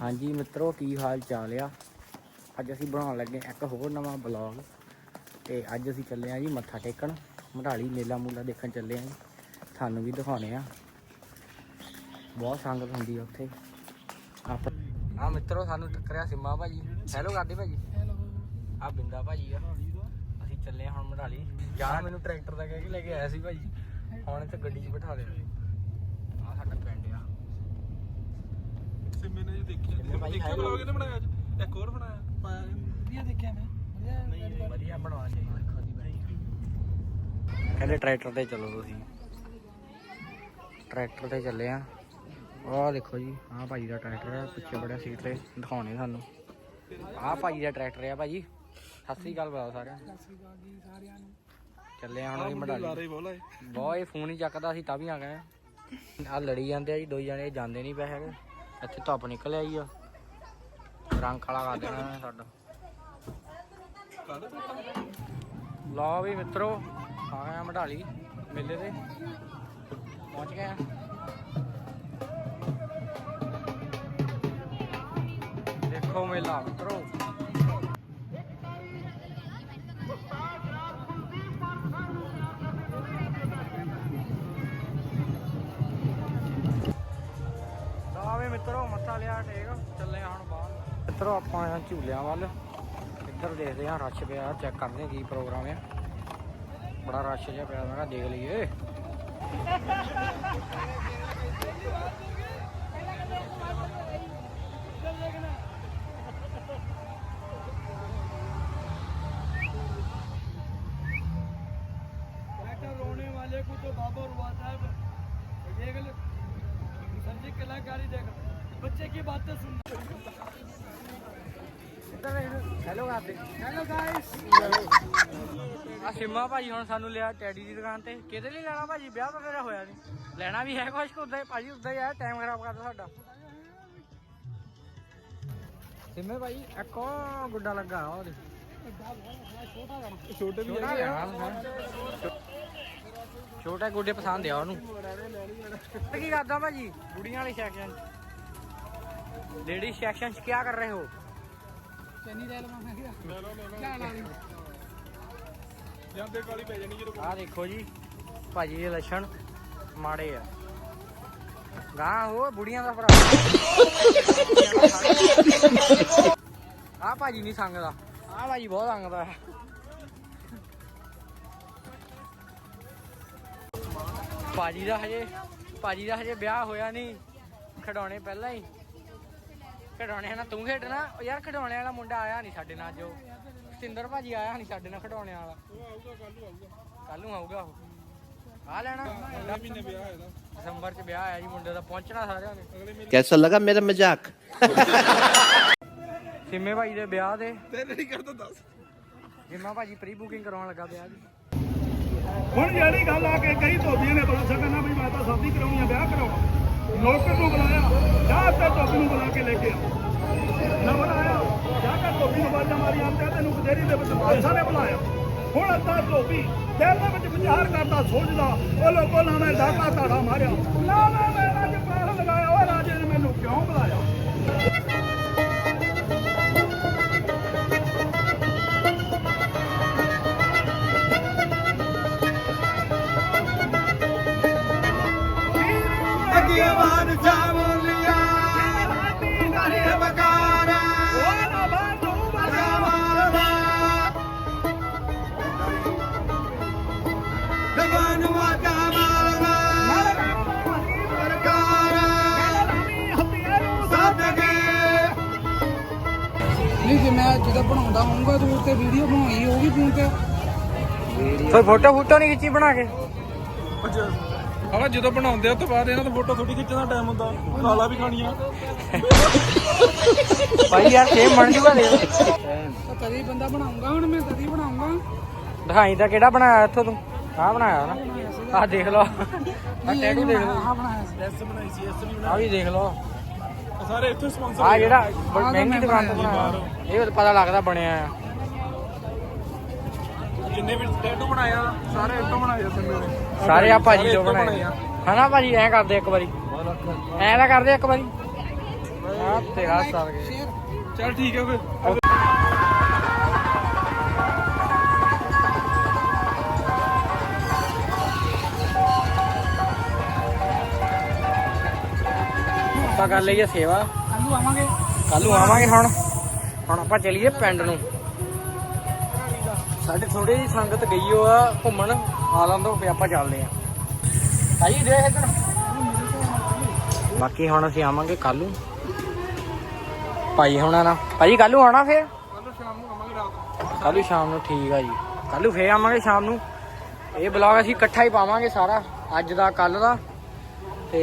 ਹਾਂਜੀ ਮਿੱਤਰੋ, ਕੀ ਹਾਲ ਚਾਲ ਆ? ਅੱਜ ਅਸੀਂ ਬਣਾਉਣ ਲੱਗੇ ਇੱਕ ਹੋਰ ਨਵਾਂ ਬਲੌਗ ਤੇ ਅੱਜ ਅਸੀਂ ਚੱਲੇ ਆ ਜੀ ਮੱਥਾ ਟੇਕਣ। ਮਢਾਲੀ ਮੇਲਾ ਮੂਲਾ ਦੇਖਣ ਚੱਲੇ ਆ ਜੀ। ਤੁਹਾਨੂੰ ਵੀ ਦਿਖਾਉਣੇ ਆ। ਬਹੁਤ ਸੰਗਤ ਹੁੰਦੀ ਆ ਉੱਥੇ। ਆਪ ਆ ਮਿੱਤਰੋ, ਸਾਨੂੰ ਟੱਕਰਿਆ ਸਿੰਮਾ ਭਾਜੀ। ਹੈਲੋ ਕਰਦੇ ਭਾਜੀ। ਆ ਬਿੰਦਾ ਭਾਜੀ ਆ। ਅਸੀਂ ਚੱਲੇ ਆ ਹੁਣ ਮਢਾਲੀ ਜਾਂ ਮੈਨੂੰ ਟਰੈਕਟਰ ਦਾ ਕਹਿ ਕੇ ਲੈ ਕੇ ਆਇਆ ਸੀ ਭਾਜੀ। ਹੁਣ ਇੱਥੇ ਗੱਡੀ 'ਚ ਬਿਠਾ ਲਿਆ ਆ ਸਾਡਾ ਪਿੰਡ ਆ ਸਿੰਮੇ ਨੇ ਜੀ ਦੇਖਿਆ। ਸਿੰਮੇ ਭਾਈ ਦੇਖਿਆ ਹੈ ਬਲੌਗ ਇਹਨੇ ਬਣਾਇਆ ਅੱਜ? ਇੱਕ ਹੋਰ ਬਣਾਇਆ। ਪਾਇਆ ਵਧੀਆ ਦੇਖਿਆ ਮੈਂ ਵਧੀਆ ਵਧੀਆ ਬਣਵਾ ਚਾਹੀਦਾ। ਦੇਖੋ ਦੀ ਭਾਈ ਕਹਿੰਦੇ ਟਰੈਕਟਰ ਤੇ ਚਲੋ ਤੁਸੀਂ। ਟਰੈਕਟਰ ਤੇ ਚੱਲੇ ਆ। ਆਹ ਦੇਖੋ ਜੀ ਆਹ ਭਾਈ ਦਾ ਟਰੈਕਟਰ ਹੈ ਪਿੱਛੇ ਬੜਿਆ ਸੀਟ ਤੇ ਦਿਖਾਉਣੇ ਸਾਨੂੰ ਆਹ ਭਾਈ ਦਾ ਟਰੈਕਟਰ ਹੈ ਭਾਜੀ ਸਤਿ ਸ੍ਰੀ ਅਕਾਲ ਬੁਲਾਓ ਸਾਰਿਆਂ ਨੂੰ। ਚੱਲੇ ਆ ਹੁਣ ਵੀ ਮਡਾਲੀ ਬਹੁਤ ਇਹ ਫੋਨ ਹੀ ਚੱਕਦਾ ਸੀ ਤਾਂ ਵੀ ਆ ਗਏ ਆ। ਲੜੀ ਜਾਂਦੇ ਆ ਜੀ ਦੋ ਜਣੇ ਜਾਂਦੇ ਨਹੀਂ ਪਏ ਹੈਗੇ ਇੱਥੇ ਧੁੱਪ ਨਿਕਲ ਆਈ ਆ। ਰੰਗ ਕਾਲਾ ਕਰ ਦੇਣਾ ਇਹਨੇ ਸਾਡਾ। ਲਓ ਵੀ ਮਿੱਤਰੋ, ਆ ਗਏ ਆ ਮਢਾਲੀ ਮੇਲੇ ਤੇ। ਪਹੁੰਚ ਗਏ ਆ। ਦੇਖੋ ਮੇਲਾ ਮਿੱਤਰੋ। ਮਿੱਤਰੋ ਮੱਥਾ ਲਿਆ ਟੇਕ ਚੱਲੇ ਆ ਹੁਣ ਬਾਹਰ ਮਿੱਤਰੋ ਆਪਾਂ ਆਏ ਆ ਝੂਲਿਆਂ ਵੱਲ ਇੱਧਰ ਦੇਖਦੇ ਆ ਰਸ਼ ਪਿਆ ਚੈੱਕ ਕਰਦੇ ਆ ਕੀ ਪ੍ਰੋਗਰਾਮ ਆ ਬੜਾ ਰਸ਼ ਜਿਹਾ ਪਿਆ ਮੈਂ ਕਿਹਾ ਦੇਖ ਲਈਏ बेटा रोने वाले को तो बाबा रुआता है देख ले सर जी कलाकारी देख बच्चे की बातें सुन ਹੈਲੋ ਕਰਦੇ हेलो गाइस ਆ ਸਿੰਮਾ ਭਾਜੀ ਹੁਣ ਸਾਨੂੰ ਲਿਆ ਟੈਡੀ ਦੀ ਦੁਕਾਨ ਤੇ ਕਿਹਦੇ ਲਈ ਲੈਣਾ ਭਾਜੀ ਵਿਆਹ ਤਾਂ ਮੇਰਾ ਹੋਇਆ ਨਹੀਂ ਲੈਣਾ ਵੀ ਹੈ ਕੁਛ ਕੁ ਉਦਾਂ ਹੀ ਭਾਜੀ ਉਦਾਂ ਹੀ ਆ ਟਾਈਮ ਖਰਾਬ ਕਰਦਾ ਸਾਡਾ ਸਿੰਮੇ ਭਾਈ ਇੱਕ ਉਹ ਗੁੱਡਾ ਲੱਗਾ ਉਹਦੇ छोटे भी ਛੋਟਾ ਲੈਣਾ ਉਹਨੂੰ। ਛੋਟਾ ਗੁੱਡੇ ਪਸੰਦ ਆ ਉਹਨੂੰ ਕੀ ਕਰਦਾ ਭਾਜੀ ਬੁੜੀਆਂ ਵਾਲੀ ਸੈਕਸ਼ਨ ਲੇਡੀ ਸੈਕਸ਼ਨ ਚ ਕੀ ਕਰ ਰਹੇ ਹੋ चनी ले लो मैं क्या क्या ला ली ਜਾਂਦੇ ਕਾਲੀ ਪੈ ਜਾਣੀ ਜਦੋਂ ਆਹ ਦੇਖੋ ਜੀ ਭਾਜੀ ਦੇ ਲੱਛਣ ਮਾੜੇ ਆ ਗਾਂ ਹੋ ਬੁੜੀਆਂ ਦਾ ਭਰਾ ਆਹ ਭਾਜੀ ਨਹੀਂ ਸੰਗਦਾ ਆਹ ਭਾਜੀ ਬਹੁਤ ਸੰਗਦਾ ਹੈ ਭਾਜੀ ਦਾ ਹਜੇ ਭਾਜੀ ਦਾ ਹਜੇ ਵਿਆਹ ਹੋਇਆ ਨਹੀਂ ਖਿਡੌਣੇ ਪਹਿਲਾਂ ਹੀ ਖਿਡੌਣੇ ਨਾਲ ਤੂੰ ਖੇਡਣਾ ਉਹ ਯਾਰ ਖਿਡੌਣੇ ਵਾਲਾ ਮੁੰਡਾ ਆਇਆ ਨਹੀਂ ਸਾਡੇ ਨਾਲ ਜੋ ਸਤਿੰਦਰ ਭਾਜੀ ਆਇਆ ਨਹੀਂ ਸਾਡੇ ਨਾਲ ਖਿਡੌਣੇ ਵਾਲਾ ਉਹ ਆਊਗਾ ਕੱਲ ਨੂੰ ਆਊਗਾ ਕੱਲ ਨੂੰ ਆਊਗਾ ਉਹ ਆ ਲੈਣਾ ਅਗਲੇ ਮਹੀਨੇ ਵਿਆਹ ਹੈ ਦਾ ਦਸੰਬਰ ਚ ਵਿਆਹ ਆਇਆ ਜੀ ਮੁੰਡੇ ਦਾ ਪਹੁੰਚਣਾ ਸਾਰਿਆਂ ਨੇ ਅਗਲੇ ਮਹੀਨੇ कैसा लगा मेरा मजाक ਸਿੰਮੇ ਭਾਈ ਦੇ ਵਿਆਹ ਦੇ ਤੇਰੇ ਨਹੀਂ ਕਰਦਾ ਦੱਸ ਜਿੰਮਾ ਭਾਜੀ ਪ੍ਰੀ ਬੁਕਿੰਗ ਕਰਾਉਣ ਲੱਗਾ ਵਿਆਹ ਦੀ ਹੁਣ ਜਿਹੜੀ ਗੱਲ ਆ ਕੇ ਕਈ ਧੋਬੀਆਂ ਨੇ ਬੁਲਾ ਸਕਣਾ ਵੀ ਮੈਂ ਤਾਂ ਸ਼ਾਦੀ ਕਰਾਉਣੀ ਆ ਵਿਆਹ ਕਰਾਉਣਾ ਨੌਕਰ ਨੂੰ ਬੁਲਾਇਆ, ਜਾਂ ਤੇ ਧੋਬੀ ਨੂੰ ਬੁਲਾ ਕੇ ਲੈ ਕੇ ਆ ਨਾ ਬੁਲਾਇਆ, ਜਾ ਕੇ ਧੋਬੀ ਨੂੰ ਬਾਜਾ ਮਾਰੀ ਆਂਦੇ ਤੈਨੂੰ ਕਚਹਿਰੀ ਦੇ ਵਿੱਚ ਬਾਦਸ਼ਾਹ ਨੇ ਬੁਲਾਇਆ। ਹੁਣ ਅੱਧਾ ਧੋਬੀ ਦਿਲ ਦੇ ਵਿੱਚ ਵਿਚਾਰ ਕਰਦਾ, ਸੋਚਦਾ, ਉਹ ਲੋਕੋ ਨਾ ਮੈਂ ਦਾਤਾ ਧਾੜਾ ਮਾਰਿਆ। ਨਾ ਮੈਂ ਜੇ ਮੈਂ ਜਦੋਂ ਬਣਾਉਂਦਾ ਹੋਊਗਾ ਤੇ ਉੱਤੇ ਵੀਡੀਓ ਬਣਾਈ ਹੋਊਗੀ ਫੋਨ ਤੇ। ਕੋਈ ਫੋਟੋ ਫੋਟੋ ਨਹੀਂ ਖਿੱਚੀ ਬਣਾ ਕੇ? ਹਾਂ ਜਦੋਂ ਬਣਾਉਂਦੇ ਆ ਤੋਂ ਬਾਅਦ ਇਹਨਾਂ ਦਾ ਫੋਟੋ ਥੋੜੀ ਖਿੱਚਣ ਦਾ ਟਾਈਮ ਹੁੰਦਾ। ਗਾਲਾਂ ਵੀ ਖਾਣੀਆਂ ਭਾਈ ਯਾਰ ਸੇਮ ਬਣ ਜੂਗਾ ਦੇ ਤਾਂ ਕਦੀ ਬੰਦਾ ਬਣਾਉਂਗਾ ਹੁਣ ਮੈਂ ਕਦੀ ਬਣਾਉਂਗਾ। ਦਿਖਾਈ ਤਾਂ ਕਿਹੜਾ ਬਣਾਇਆ ਇੱਥੋਂ ਤੂੰ? ਆਹ ਬਣਾਇਆ ਨਾ ਆਹ ਦੇਖ ਲਓ। ਆਹ ਟੈਟੂ ਦੇਖ ਲਓ। ਆਹ ਬਣਾਇਆ ਸੀ ਐਸ ਬਣਾਈ ਸੀ ਐਸ ਵੀ ਆਹ ਵੀ ਦੇਖ ਲਓ। ਸਾਰੇ ਇੱਥੇ ਸਪਾਂਸਰ ਆਹ ਜਿਹੜਾ ਬੜੀ ਮਹਿੰਗੀ ਮੈਂ ਦੁਕਾਨ ਤੋਂ ਬਣਾਇਆ। ਇਹ ਤਾਂ ਪਤਾ ਲੱਗਦਾ ਬਣਿਆ ਆ। ਜਿੰਨੇ ਵੀ ਟੈਟੂ ਬਣਾਇਆ ਸਾਰੇ ਇੱਥੋਂ ਬਣਾਏ ਸੀ ਮੇਰੇ। ਸਾਰੇ ਆ ਭਾਜੀ ਤੋਂ ਬਣਾਏ ਹਨਾ ਭਾਜੀ ਐਂ ਕਰਦੇ ਇੱਕ ਵਾਰੀ। ਐਂ ਤਾਂ ਕਰਦੇ ਇੱਕ ਵਾਰੀ। ਆ ਤੇਰਾ ਸਰ ਸ਼ੇਅਰ ਚੱਲ ਠੀਕ ਹੈ ਫਿਰ। ਆਪਾਂ ਕਰ ਲਈਏ ਸੇਵਾ। ਕੱਲੂ ਆਵਾਂਗੇ। ਕੱਲ ਨੂੰ ਆਵਾਂਗੇ ਹੁਣ। ਹੁਣ ਆਪਾਂ ਚੱਲੀਏ ਪਿੰਡ ਨੂੰ। ਸਾਡੇ ਥੋੜੀ ਜਿਹੀ ਸੰਗਤ ਗਈ ਹੋ ਆ ਘੁੰਮਣ ਆ ਲੰਦੋ ਫੇ ਆਪਾਂ ਚੱਲਦੇ ਆ। ਭਾਈ ਦੇਖ ਇੱਧਰ ਬਾਕੀ ਹੁਣ ਅਸੀਂ ਆਵਾਂਗੇ ਕੱਲ ਨੂੰ। ਭਾਈ ਹੁਣਾਂ ਨਾਲ। ਭਾਈ ਕੱਲ ਨੂੰ ਆਉਣਾ ਫੇਰ? ਕੱਲ ਸ਼ਾਮ ਨੂੰ ਆਵਾਂਗੇ ਰਾਤ ਕੱਲ ਨੂੰ ਸ਼ਾਮ ਨੂੰ ਠੀਕ ਆ ਜੀ। ਕੱਲ ਨੂੰ ਫੇਰ ਆਵਾਂਗੇ ਸ਼ਾਮ ਨੂੰ। ਇਹ ਬਲੌਗ ਅਸੀਂ ਇਕੱਠਾ ਹੀ ਪਾਵਾਂਗੇ ਸਾਰਾ ਅੱਜ ਦਾ ਕੱਲ ਦਾ। ਤੇ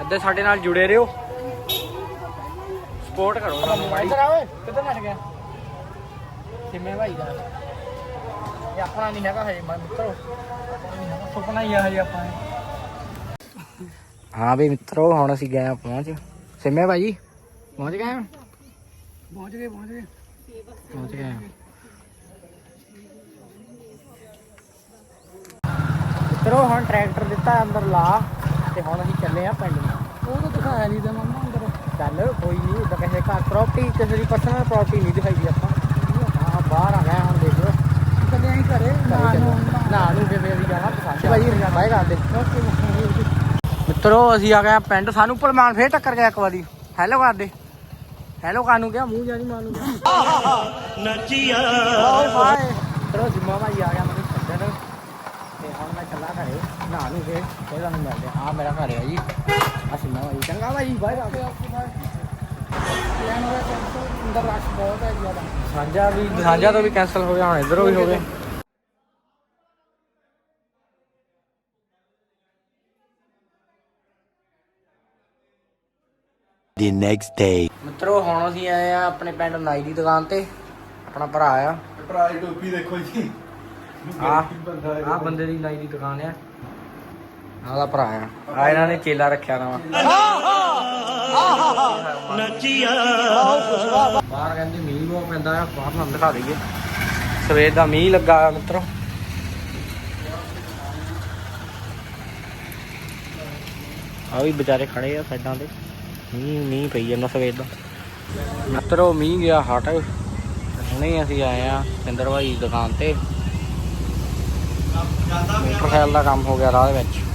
ਅੱਧੇ ਸਾਡੇ ਨਾਲ ਜੁੜੇ ਰਹੋ। ਸਪੋਰਟ ਕਰੋ ਸਾਨੂੰ ਇੱਧਰ ਆ ਓਏ। ਕਿੱਧਰ ਨੱਠ ਗਿਆ? ਸਿਮੇ ਭਾਈ ਦਾ। ਇਹ ਆਪਣਾ ਨਹੀਂ ਹੈਗਾ ਹਜੇ ਮੈਂ ਮਿੱਤਰੋ ਸੁਪਨਾ ਹੀ ਆ ਹਜੇ ਆਪਾਂ ਹਾਂ ਵੀ ਮਿੱਤਰੋ ਹੁਣ ਅਸੀਂ ਗਏ ਆ ਪਹੁੰਚ। ਸਿਮੇ ਭਾਈ ਪਹੁੰਚ ਗਏ ਆ ਪਹੁੰਚ ਗਏ ਪਹੁੰਚ ਗਏ। ਪਹੁੰਚ ਗਏ ਮਿੱਤਰੋ ਹੁਣ ਟਰੈਕਟਰ ਦਿੱਤਾ ਅੰਦਰ ਲਾ। ਤੇ ਹੁਣ ਅਸੀਂ ਚੱਲੇ ਆ ਪਿੰਡ ਨੂੰ। ਉਹ ਤਾਂ ਦਿਖਾਇਆ ਨਹੀਂ ਤਾਂ ਮੰਮਾ ਅੰਦਰ। ਚੱਲ ਕੋਈ ਨਹੀਂ ਉਦਾਂ ਕਿਸੇ ਘਰ ਪ੍ਰਾਪਰਟੀ ਕਿਸੇ ਦੀ ਪਰਸਨਲ ਪ੍ਰਾਪਰਟੀ ਨਹੀਂ ਦਿਖਾਈਦੀ ਆਪਾਂ। ਹਾਂ ਬਾਹਰ ਆ ਗਏ ਹੁਣ ਦੇਖ ਲਓ। ਕਦੇ ਅਸੀਂ ਘਰੇ ਨਾ ਨੂੰ ਨਾ ਨੂੰ ਕੇ ਫੇਰ ਵੀ ਜਾਣਾ ਪਸੰਦ ਭਾਈ ਬਾਈ ਕਰ ਦੇ। ਮਿੱਤਰੋ ਅਸੀਂ ਆ ਗਏ ਆ ਪਿੰਡ। ਸਾਨੂੰ ਭਲਮਾਨ ਫੇਰ ਟੱਕਰ ਗਿਆ ਇੱਕ ਵਾਰੀ। ਹੈਲੋ ਕਰ ਦੇ। ਹੈਲੋ ਕਾਨੂੰ ਕਿਹਾ ਮੂੰਹ ਜਾਨੀ ਮਾਨੂੰ ਨੱਚੀਆ ਓਏ ਬਾਏ ਮਿੱਤਰੋ ਜਿੰਮਾ ਭਾਈ ਆ ਗਿਆ ਮੈਨੂੰ ਛੱਡਣ ਤੇ ਹੁਣ ਮੈਂ ਚੱਲਾ ਘਰੇ ਨਾ ਨੂੰ ਫੇਰ ਤੁਹਾਨੂੰ ਮਿਲਦੇ। ਆ ਮੇਰਾ ਘਰ ਹੈ ਜੀ। ਆ ਸਿੰਮਾ ਭਾਈ ਚੰਗਾ ਭਾਈ ਬਾਏ ਕੈਂਸਲ ਅੰਦਰ ਰਸ਼ ਬਹੁਤ ਹੈ ਜ਼ਿਆਦਾ ਸਾਂਝਾ ਵੀ ਸਾਂਝਾ ਤੋਂ ਵੀ ਕੈਨਸਲ ਹੋ ਗਿਆ ਹੁਣ ਇਧਰੋਂ ਵੀ ਹੋ ਗਿਆ। The next day. ਮਿੱਤਰੋ ਹੁਣ ਅਸੀਂ ਆਏ ਆ ਆਪਣੇ ਪਿੰਡ ਨਾਈ ਦੀ ਦੁਕਾਨ ਤੇ। ਆਪਣਾ ਭਰਾ ਆ। ਭਰਾ ਦੀ ਟੋਪੀ ਦੇਖੋ ਜੀ। ਆ ਆ ਬੰਦੇ ਦੀ ਨਾਈ ਦੀ ਦੁਕਾਨ ਆ। ਆਹ ਭਰਾ ਆ। ਆ ਇਹਨਾਂ ਨੇ ਚੇਲਾ ਰੱਖਿਆ ਨਵਾਂ। ਬਾਹਰ ਕਹਿੰਦੇ ਮੀਂਹ ਬਹੁਤ ਪੈਂਦਾ ਆ, ਬਾਹਰ ਨੂੰ ਦਿਖਾ ਦਈਏ। ਸਵੇਰ ਦਾ ਮੀਂਹ ਲੱਗਾ ਆ ਮਿੱਤਰੋ। ਆ ਵੀ ਵਿਚਾਰੇ ਖੜੇ ਆ ਸਾਈਡਾਂ ਤੇ। ਮੀਂਹ ਮੀਂਹ ਪਈ ਜਾਂਦਾ ਸਵੇਰ ਦਾ। ਮਿੱਤਰੋ, ਮੀਂਹ ਗਿਆ ਹਟ। ਹੁਣੇ ਅਸੀਂ ਆਏ ਆ ਸਿੰਦਰ ਭਾਈ ਦੀ ਦੁਕਾਨ ਤੇ। ਮੋਟਰਸਾਈਕਲ ਦਾ ਕੰਮ ਹੋ ਗਿਆ ਰਾਹ ਦੇ ਵਿੱਚ।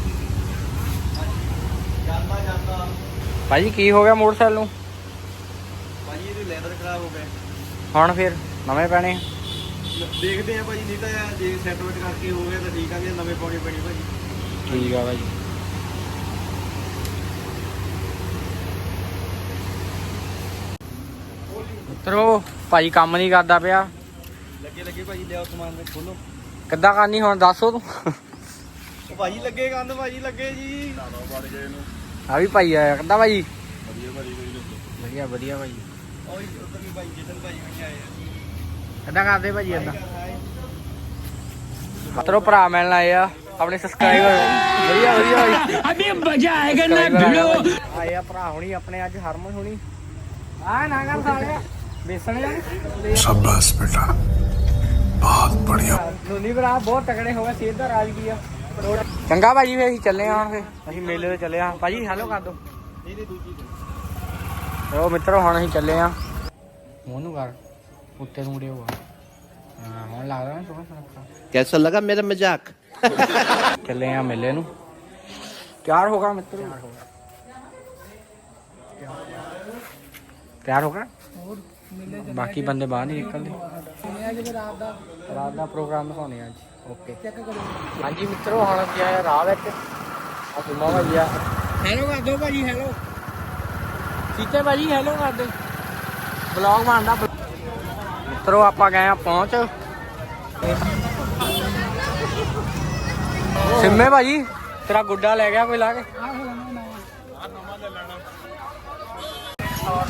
ਭਾਜੀ ਕੀ ਹੋ ਗਿਆ ਮੋਟਰਸਾਈਕਲ ਨੂੰ? ਭਾਜੀ ਇਹਦੇ ਲੈਦਰ ਖਰਾਬ ਹੋ ਗਏ। ਹੁਣ ਫਿਰ ਨਵੇਂ ਪੈਣੇ ਆ। ਦੇਖਦੇ ਆ ਭਾਜੀ ਨਹੀਂ ਤਾਂ ਜੇ ਸੈਟਲਮੈਂਟ ਕਰਕੇ ਹੋ ਗਿਆ ਤਾਂ ਠੀਕ ਆ ਜੇ ਨਵੇਂ ਪਾਉਣੀ ਪੈਣੀ ਭਾਜੀ। ਠੀਕ ਆ ਭਾਜੀ। ਮਿੱਤਰੋ ਭਾਜੀ ਕੰਮ ਨਹੀਂ ਕਰਦਾ ਪਿਆ। ਲੱਗੇ ਲੱਗੇ ਭਾਜੀ ਲਿਆਓ ਸਮਾਨ ਦੇ ਖੋਲੋ। ਕਿੱਦਾਂ ਕਰਨੀ ਹੁਣ ਦੱਸੋ ਤੂੰ? ਉਹ ਭਾਜੀ ਲੱਗੇ ਕੰਨ ਭਾਜੀ ਲੱਗੇ ਜੀ। ਆ ਵੀ ਭਾਈ ਆਇਆ ਕਹਿੰਦਾ ਭਾਈ? ਵਧੀਆ ਵਧੀਆ ਭਾਈ। ਓਏ ਉਧਰ ਵੀ ਭਾਈ ਜਤਨ ਭਾਈ ਵੀ ਆਏ ਕਹਿੰਦਾ ਕਰਦੇ ਭਾਜੀ ਇੰਦਾ ਮਤਰੋ ਭਰਾ ਮਿਲਣ ਆਏ ਆ ਆਪਣੇ ਸਬਸਕ੍ਰਾਈਬਰ ਵਧੀਆ ਵਧੀਆ ਭਾਈ। ਅਬੇ ਮਜ਼ਾ ਆਏਗਾ ਨਾ ਭਿੜੋ ਆਏ ਆ ਭਰਾ ਹੁਣੀ ਆਪਣੇ ਅੱਜ ਹਰਮਨ ਹੁਣੀ। ਆ ਨਾ ਕਰ ਸਾਲਿਆ। ਬੇਸਣ ਜਾਂ ਸ਼ਾਬਾਸ਼ ਬੇਟਾ। ਬਹੁਤ ਬੜੀਆ। ਨੋਨੀ ਭਰਾ ਬਹੁਤ ਤਕੜੇ ਹੋ ਗਏ ਸਿੱਧਾ ਰਾਜ ਗਿਆ ਚੰਗਾ ਭਾਜੀ ਫੇ ਅਸੀਂ ਚੱਲੇ ਹਾਂ ਫੇ ਅਸੀਂ ਮੇਲੇ ਤੇ ਚੱਲੇ ਹਾਂ। ਭਾਜੀ ਹੈਲੋ ਕਰ ਦੋ ਨਹੀਂ ਨਹੀਂ ਦੂਜੀ ਲੋ ਮਿੱਤਰੋ ਹੁਣ ਅਸੀਂ ਚੱਲੇ ਹਾਂ। ਮੋਨੂ ਕਰ। ਉੱਤੇ ਨੂੰ ਉੜਿਓ ਹਾਂ ਹੁਣ ਲੱਗ ਰਿਹਾ ਸੋਹਣਾ ਸੁਣਾਖਾ ਕੈਸਾ ਲਗਾ ਮੇਰਾ ਮਜ਼ਾਕ? ਚੱਲੇ ਆ ਮੇਲੇ ਨੂੰ। ਤਿਆਰ ਹੋਗਾ ਮਿੱਤਰੋ। ਤਿਆਰ ਹੋਗਾ ਬਾਕੀ ਬੰਦੇ ਬਾਹਰ ਨਹੀਂ ਨਿਕਲਦੇ। ਰਾਤ ਦਾ ਪ੍ਰੋਗਰਾਮ ਦਿਖਾਉਣੇ ਅੱਜ। ਓਕੇ ਚੈੱਕ ਕਰੋ। ਹਾਂਜੀ ਮਿੱਤਰੋ ਹੁਣ ਅਸੀਂ ਆਏ ਰਾਹ ਵਿੱਚ। ਆ ਸੁਮਾ ਭਾਈ ਆ ਹੈਲੋ ਕਰ ਦਿਓ ਭਾਜੀ ਹੈਲੋ ਸੀਤੇ ਭਾਜੀ ਹੈਲੋ ਕਰ ਦੇ ਬਲੌਗ ਬਣਦਾ ਮਿੱਤਰੋ ਆਪਾਂ ਗਏ ਆ ਪਹੁੰਚ। ਸਿੰਮੇ ਭਾਜੀ ਤੇਰਾ ਗੁੱਡਾ ਲੈ ਗਿਆ ਕੋਈ ਲਾ ਕੇ?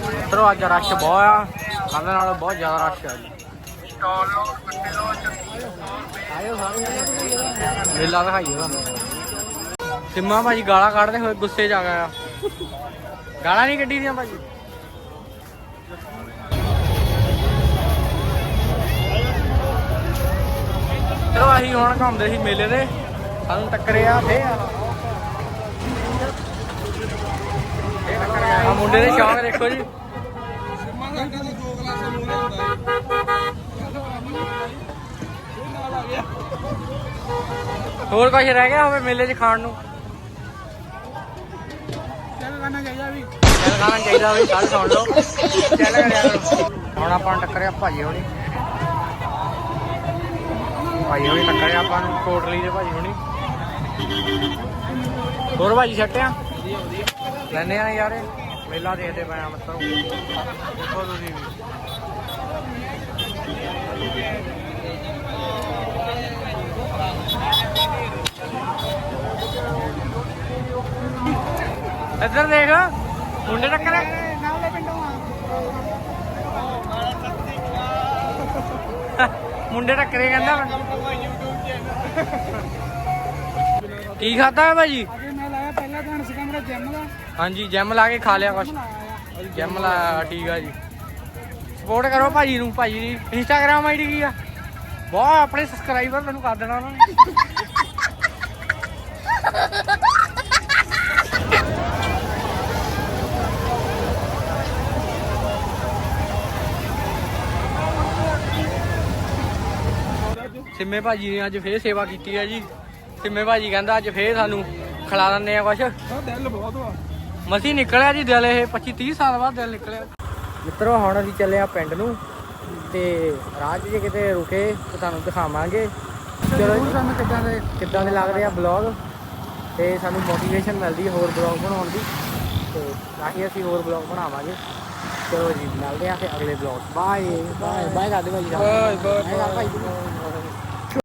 ਮਿੱਤਰੋ ਅੱਜ ਰਸ਼ ਬਹੁਤ ਆ। ਕੱਲ ਨਾਲੋਂ ਬਹੁਤ ਜ਼ਿਆਦਾ ਰਸ਼ ਆ ਜੀ। ਆਇਓ ਸਾਰੇ ਜਣੇ। ਮੇਲਾ ਦਿਖਾਈਏ ਤੁਹਾਨੂੰ। ਸਿੰਮਾ ਭਾਜੀ ਗਾਲਾਂ ਕੱਢਦੇ ਹੋਏ ਗੁੱਸੇ 'ਚ ਆ ਗਿਆ। ਗਾਲਾਂ ਨਹੀਂ ਕੱਢੀ ਦੀਆਂ ਭਾਜੀ। ਚਲੋ ਅਸੀਂ ਹੁਣ ਘੁੰਮਦੇ ਸੀ ਮੇਲੇ ਦੇ। ਸਾਨੂੰ ਟੱਕਰਿਆ ਫੇ ਆ ਆ ਮੁੰਡੇ ਦੇ ਸ਼ੌਂਕ ਦੇਖੋ ਜੀ ਸਿਮਾ ਦਾ ਕਹਿੰਦਾ ਦੋ ਗਲਾਸ ਮੂਹਰੇ ਹੁੰਦਾ ਹੋਰ ਕੁਝ ਰਹਿ ਗਿਆ ਹੋਵੇ ਮੇਲੇ 'ਚ ਖਾਣ ਨੂੰ? ਚੱਲ ਕਰਨਾ ਚਾਹੀਦਾ ਵੀ। ਚੱਲ ਖਾਣਾ ਚਾਹੀਦਾ ਵੀ ਗੱਲ ਸੁਣ ਲਓ। ਚੱਲ ਕਰਿਆ ਕਰੋ ਹੁਣ ਆਪਾਂ ਟੱਕਰਿਆ ਭਾਜੀ ਹੋਣੀ। ਭਾਜੀ ਹੋਣੀ ਟੱਕਰਿਆ ਆਪਾਂ ਨੂੰ ਕੋਟਲੀ ਦੇ ਭਾਜੀ ਹੋਣੀ। ਹੋਰ ਭਾਜੀ ਛੱਟਿਆ ਲੈਨੇ ਆ ਯਾਰ ਮੇਲਾ ਦੇਖਦੇ ਪਏ ਆ ਮਤਲਬ। ਦੇਖੋ ਤੁਸੀਂ ਵੀ। ਇੱਧਰ ਦੇਖ। ਮੁੰਡੇ ਟੱਕਰੇ ਨਾਲੇ ਪਿੰਡੋਂ ਆ ਮੁੰਡੇ ਟੱਕਰੇ ਕਹਿੰਦਾ। ਕੀ ਖਾਦਾ ਹੈ ਭਾਜੀ? ਅੱਗੇ ਮੈਂ ਲਾਇਆ ਪਹਿਲਾ ਤਾਂ ਸੀਗਾ ਮੇਰਾ ਜਿਮ ਦਾ। ਹਾਂਜੀ ਜਿਮ ਲਾ ਕੇ ਖਾ ਲਿਆ ਕੁਛ। ਜਿਮ ਲਾ ਠੀਕ ਆ ਜੀ। ਸਪੋਰਟ ਕਰੋ ਭਾਜੀ ਨੂੰ। ਭਾਜੀ ਦੀ ਇੰਸਟਾਗ੍ਰam ਆਈਡੀ ਕੀ ਆ? ਬਹੁਤ ਆਪਣੇ ਸਬਸਕ੍ਰਾਈਬਰ ਮੈਨੂੰ ਕਰ ਦੇਣਾ ਉਹਨਾਂ ਨੇ। ਸਿੰਮੇ ਭਾਜੀ ਨੇ ਅੱਜ ਫੇਰ ਸੇਵਾ ਕੀਤੀ ਹੈ ਜੀ। ਸਿੰਮੇ ਭਾਜੀ ਕਹਿੰਦਾ ਅੱਜ ਫੇਰ ਸਾਨੂੰ ਖਿਲਾ ਦਿੰਦੇ ਆ ਕੁਛ। ਦਿਲ ਬਹੁਤ ਵਾ। ਮਸੀ ਨਿਕਲਿਆ ਜੀ ਦਿਲ ਇਹ 25 30 ਸਾਲ ਬਾਅਦ ਦਿਲ ਨਿਕਲਿਆ। ਮਿੱਤਰੋ ਹੁਣ ਅਸੀਂ ਚੱਲੇ ਆ ਪਿੰਡ ਨੂੰ ਤੇ ਰਾਹ 'ਚ ਜੇ ਕਿਤੇ ਰੁਕੇ ਤਾਂ ਤੁਹਾਨੂੰ ਦਿਖਾਵਾਂਗੇ। ਚਲੋ ਜੀ ਸਾਨੂੰ ਕਿੱਦਾਂ ਦੇ ਕਿੱਦਾਂ ਦੇ ਲੱਗਦੇ ਆ ਬਲੌਗ ਤੇ ਸਾਨੂੰ ਮੋਟੀਵੇਸ਼ਨ ਮਿਲਦੀ ਹੈ ਹੋਰ ਬਲੌਗ ਬਣਾਉਣ ਦੀ। ਤੇ ਤਾਂ ਹੀ ਅਸੀਂ ਹੋਰ ਬਲੌਗ ਬਣਾਵਾਂਗੇ। ਚਲੋ ਜੀ ਮਿਲਦੇ ਆ ਫਿਰ ਅਗਲੇ ਬਲੌਗ ਬਾਏ ਬਾਏ ਬਾਏ ਕਰਦੇ ਭਾਈ ਬਾਏ, ਬਾਏ,